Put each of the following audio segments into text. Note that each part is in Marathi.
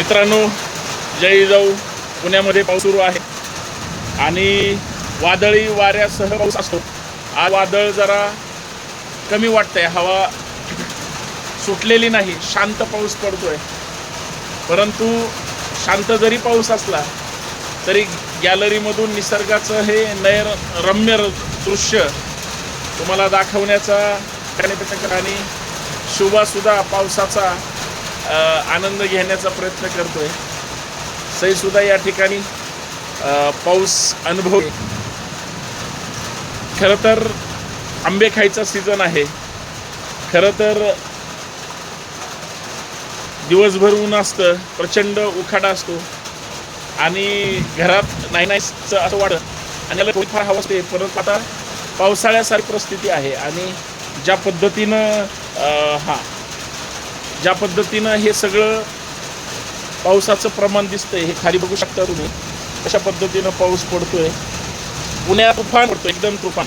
मित्रांनो जय जाऊ. पुण्यामध्ये पाऊस सुरू आहे. आणि वादळी वाऱ्यासह पाऊस असतो. आज वादळ जरा कमी वाटतंय. हवा सुटलेली नाही. शांत पाऊस पडतोय. परंतु शांत जरी पाऊस असला तरी गॅलरीमधून निसर्गाचं हे नयर रम्य दृश्य तुम्हाला दाखवण्याचा प्रयत्न आणि शुभासुद्धा पावसाचा आनंद घेण्याचा प्रयत्न करतोय. सई सुद्धा या ठिकाणी पाऊस अनुभव खरं तर आंबे खायचा सीझन आहे. खरं तर दिवसभर ऊन असतं प्रचंड उखाडा असतो. आणि घरात नाही नाहीच असं वाटत. आणि याला थोडीफार हवा असते परंतु आता पावसाळ्यासारखी परिस्थिती आहे. आणि ज्या पद्धतीनं हां हा ज्या पद्धतीनं हे सगळं पावसाचं प्रमाण दिसतंय हे खाली बघू शकता तुम्ही. अशा पद्धतीनं पाऊस पडतोय. पुण्यात तुफान पडतो एकदम तुफान.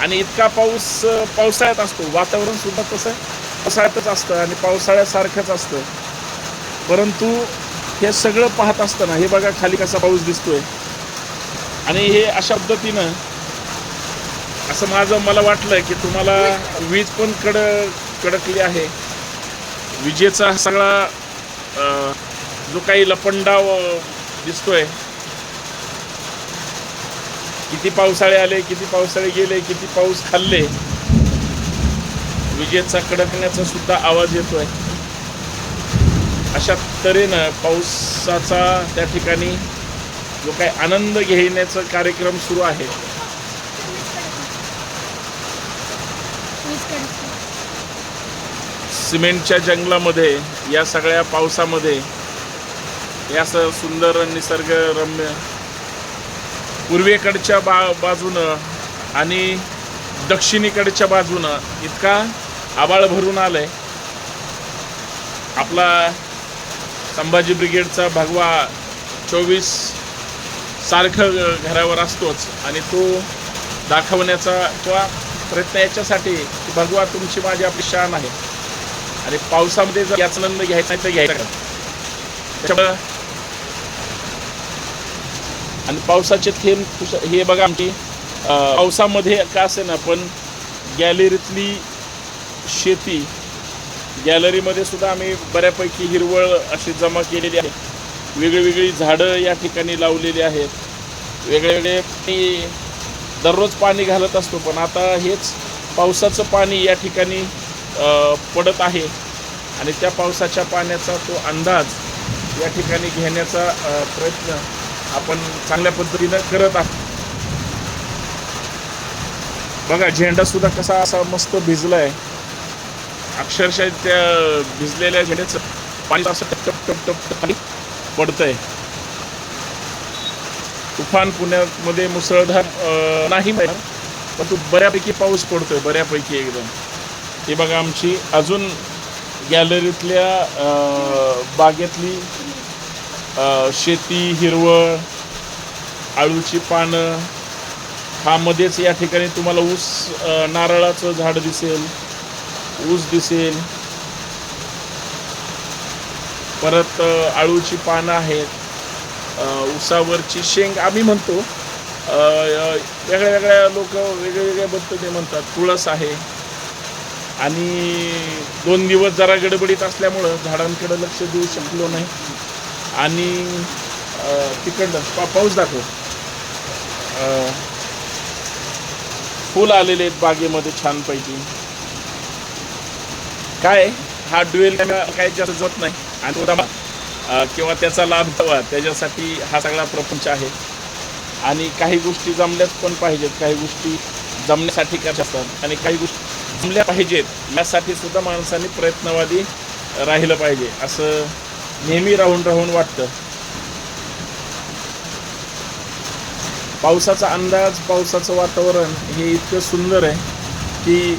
आणि इतका पाऊस पावसाळ्यात असतो. वातावरण सुद्धा तसं पावसाळ्यातच असतं आणि पावसाळ्यासारखंच असतं. परंतु हे सगळं पाहत असताना हे बघा खाली कसा पाऊस दिसतोय. आणि हे अशा पद्धतीनं असं माझं मला वाटलं की तुम्हाला वीज पण कड कडकली आहे. विजेचा सगळा जो काही लपंडाव दिसतोय. किती पावसाळे आले किती पावसाळे गेले किती पाऊस खाल्ले. विजेचा कडकण्याचा सुद्धा आवाज येतोय. अशा तऱ्हेनं पावसाचा त्या ठिकाणी जो काही आनंद घेण्याचा कार्यक्रम सुरू आहे. सिमेंटच्या जंगलामध्ये या सगळ्या पावसामध्ये या स सुंदर निसर्गरम्य पूर्वेकडच्या बा बाजूनं आणि दक्षिणेकडच्या बाजूनं इतका आबाळ भरून आलंय. आपला संभाजी ब्रिगेडचा भगवा चोवीस सारखं घरावर असतोच आणि तो दाखवण्याचा किंवा प्रयत्न याच्यासाठी की भगवा तुमची माझी आपली शान आहे. आणि पावसामध्ये जर याचा आनंद घ्यायचा आहे तर घ्यायचा का? त्याच्यामुळं आणि पावसाचे थेंब हे बघा आमची पावसामध्ये का असे ना पण गॅलरीतली शेती गॅलरीमध्ये सुद्धा आम्ही बऱ्यापैकी हिरवळ अशी जमा केलेली आहे वेगळीवेगळी झाडं या ठिकाणी लावलेली आहेत वेगळे वेगळे दररोज पाणी घालत असतो पण आता हेच पावसाचं पाणी या ठिकाणी पडत आहे. आणि त्या पावसाच्या पाण्याचा तो अंदाज या ठिकाणी घेण्याचा प्रयत्न आपण चांगल्या पद्धतीनं करत आहोत. बघा झेंडा सुद्धा कसा असा मस्त भिजलाय. अक्षरशः त्या भिजलेल्या झेंड्याचं पाणी असं टप टप टप टप टप पाणी पडतंय. तुफान पुण्यामध्ये मुसळधार नाही पण तो बऱ्यापैकी पाऊस पडतोय बऱ्यापैकी एकदम. हे बघा आमची अजून गॅलरीतल्या बागेतली शेती हिरवळ आळूची पानं हा मध्येच या ठिकाणी तुम्हाला ऊस नारळाचं झाड दिसेल ऊस दिसेल. परत आळूची पानं आहेत ऊसावरची शेंग आम्ही म्हणतो. वेगळ्या वेगळ्या लोक वेगळ्या वेगळ्या पद्धतीने म्हणतात. तुळस आहे. आणि दोन दिवस जरा गडबडीत असल्यामुळं झाडांकडे लक्ष देऊ शकलो नाही. आणि तिकडं पा पाऊस दाखव. फुल आलेले आहेत बागेमध्ये छानपैकी. काय हा ड्युएल काय जास्त जात नाही. आणि किंवा त्याचा लाभ घ्यावा त्याच्यासाठी हा सगळा प्रपंच आहे. आणि काही गोष्टी जमल्याच पण पाहिजेत काही गोष्टी जमण्यासाठी करायच्या असतात. आणि काही गोष्टी जमल्या पाहिजेत. यासाठी सुद्धा माणसाने प्रयत्नवादी राहिलं पाहिजे. असं नेहमी राहून राहून वाटतं. पावसाचा अंदाज पावसाचं वातावरण हे इतकं सुंदर आहे की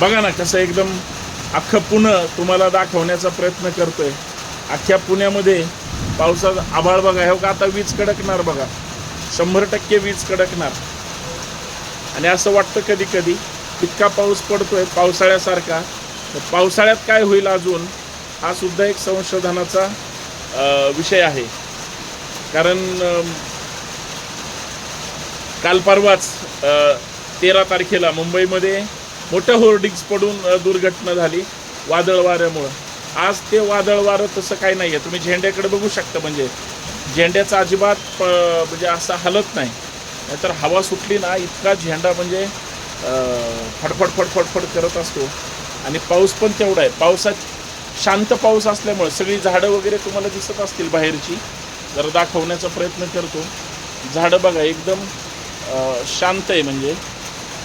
बघा ना कसं एकदम अख्खं पुणे तुम्हाला दाखवण्याचा प्रयत्न करतो आहे अख्ख्या पुण्यामध्ये पावसाचा आभाळ बघा. हे का आता वीज कडकणार बघा. शंभर टक्के वीज कडकणार. आणि असं वाटतं कधी कधी इतका पाऊस पडतोय पावसाळ्यासारखा. तर पावसाळ्यात काय होईल अजून हा सुद्धा एक संशोधनाचा विषय आहे. कारण काल परवाच तेरा तारखेला मुंबईमध्ये मोठं होर्डिंग्स पडून दुर्घटना झाली वादळ वाऱ्यामुळं. आज ते वादळ वारं तसं काही नाही आहे तुम्ही झेंड्याकडे बघू शकता म्हणजे झेंड्याचा अजिबात प- म्हणजे असा हलत नाही. नाहीतर हवा सुटली ना इतका झेंडा म्हणजे फडफड फडफड फड करत असतो. आणि पाऊस पण तेवढा आहे. पावसात शांत पाऊस असल्यामुळे सगळी झाडं वगैरे तुम्हाला दिसत असतील बाहेरची. जरा दाखवण्याचा प्रयत्न करतो. झाडं बघा एकदम शांत आहे म्हणजे.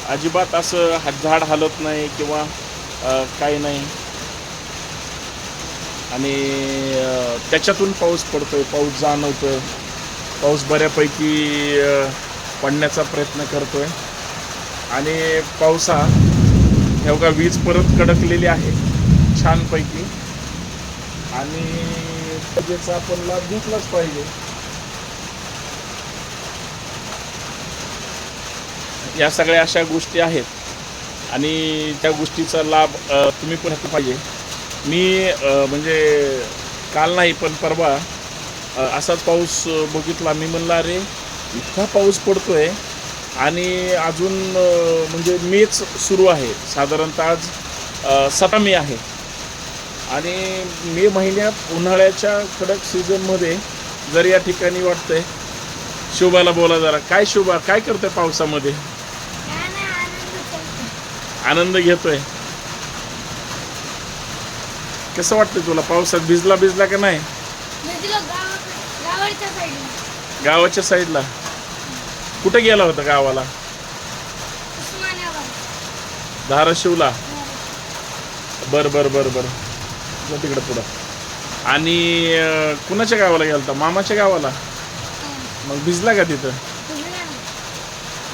अजिबात असं हा झाड हलत नाही किंवा काय काही नाही. आणि त्याच्यातून पाऊस पडतो आहे पाऊस जाणवतो आहे पाऊस बऱ्यापैकी पडण्याचा प्रयत्न करतो आहे आणि पावसा एवढा वीज परत कडकलेली आहे छानपैकी. आणि पूजेचा आपण लाभ घेतलाच पाहिजे. या सगळ्या अशा गोष्टी आहेत आणि त्या गोष्टीचा लाभ तुम्ही पण घेतला पाहिजे. मी म्हणजे काल नाही पण परवा असाच पाऊस बघितला. मी म्हणला अरे इतका पाऊस पडतोय. आणि अजून म्हणजे मेच सुरू आहे. साधारणतः आज सतरा मे आहे. आणि मे महिन्यात उन्हाळ्याच्या कडक सीझनमध्ये जर या ठिकाणी वाटतंय शोभाला बोला जरा. काय शोभा काय करतोय पावसामध्ये? आनंद घेतोय. कसं वाटतंय तुला? पावसात भिजला भिजला का नाही? गावाच्या साईडला कुठे गेला होता गावाला? धाराशिवला? बर बर बर बर. जा तिकडं पुढं. आणि अं, कुणाच्या गावाला गेला होता? मामाच्या गावाला? मग भिजला का तिथं?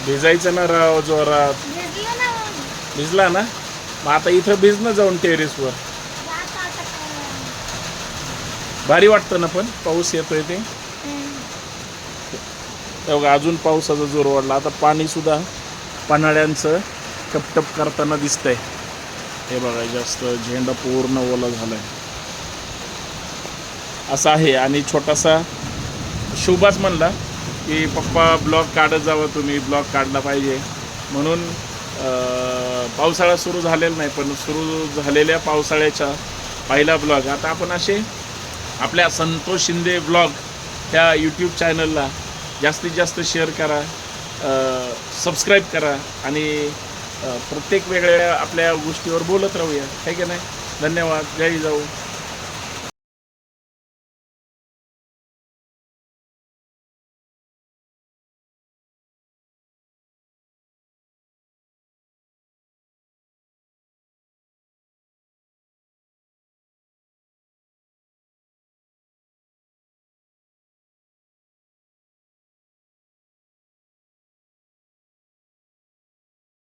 भिजायचं ना राव जोरात. भिजला ना मग. आता इथं भिजणं जाऊन टेरेसवर. भारी वाटतं ना पण? पाऊस येतोय ते. तेव्हा अजून पावसाचा जोर वाढला. आता पाणीसुद्धा पन्हाळ्यांचं टपटप करताना दिसतंय. हे बघा जास्त झेंडा पूर्ण ओला आहे असं आहे. आणि छोटासा शुभाच म्हणला की पप्पा ब्लॉग काढत जावं तुम्ही. ब्लॉग काढला पाहिजे. म्हणून पावसाळा सुरू झालेला नाही पण सुरू झालेल्या पावसाळ्याचा पहिला ब्लॉग. आता आपण असे आपल्या संतोष शिंदे ब्लॉग ह्या यूट्यूब चॅनलला जास्तीत जास्त शेअर करा सबस्क्राईब करा आणि प्रत्येक वेगळ्या आपल्या गोष्टीवर बोलत राहूया. आहे की नाही? धन्यवाद. जय जाऊ